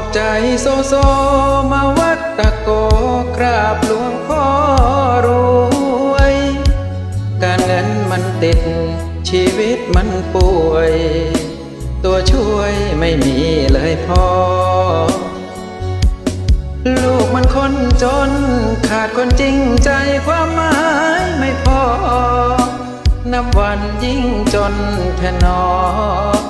อบใจโซโซมาวัดตะโกกราบหลวงพ่อรวย การเงินมันติด ชีวิตมันป่วย ตัวช่วยไม่มีเลยพ่อลูกมันคนจน ขาดคนจริงใจความหมายไม่พอ นับวันยิ่งจนแทนนอ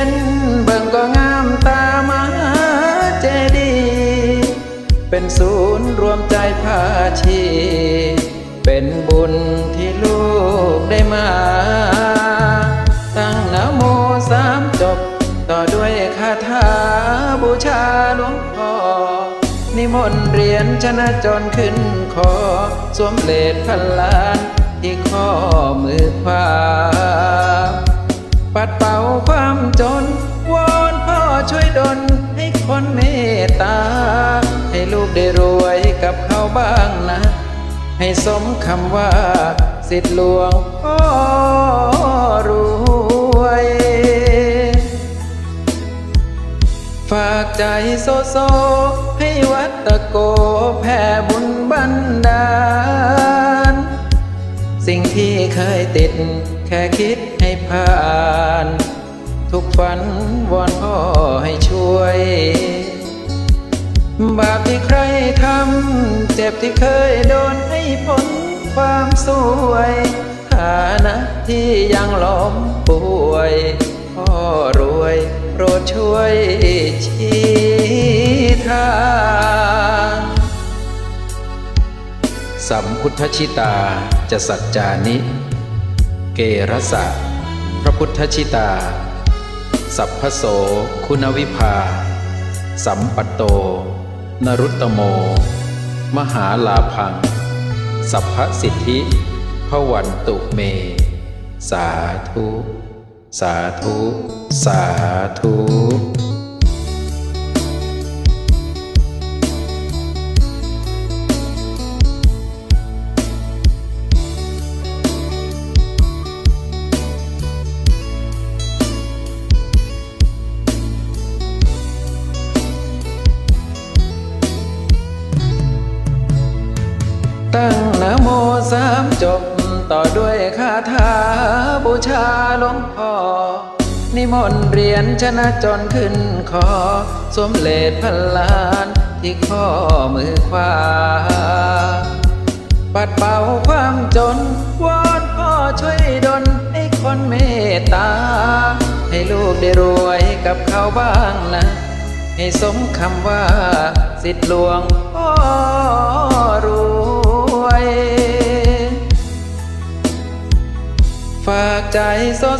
น ศูนย์รวมใจภาชี เป็นบุญที่ลูกได้มา ตั้งนโมสามจบ ต่อด้วยคาถาบูชาหลวงพ่อ นิมนต์เรียญชนะจนขึ้นคอ สวมเลดพันล้านที่ข้อมือ ลูกได้รวยกับเขาบ้างนะ ให้สมคำว่า สิทธิหลวงพ่อรวยฝากใจโซโซ ให้วัดตะโกแผ่บุญบันดาล สิ่งที่เคยติด แค่คิดให้ผ่าน ทุกฝันวอนพ่อให้ช่วย บาปที่ใครทำ เจ็บที่เคยโดนให้พ้นความสวยฐานะที่ยังล้มป่วยพ่อรวยโปรดช่วยชี้ทางสัมพุทธชิตาจะสัจจานิ เกรสะพระพุทธชิตา สัพพโสคุณวิภา สัมปัตโต นรุตตโม มหาลาพัง สัพพสิทธิพวันตุเม สาธุ สาธุ สาธุ ตั้งนะโมสามจบ ต่อด้วยคาถาบูชาหลวงพ่อ นิมนต์เรียญชนะจนขึ้นคอสวมเลดพันล้านที่ข้อมือขวา ปัดเป่าความจน วอนพ่อช่วยดลให้คนเมตตา ให้ลูกได้รวยกับเขาบ้างนะ ให้สมคำว่า สิทธิหลวงพ่อรู้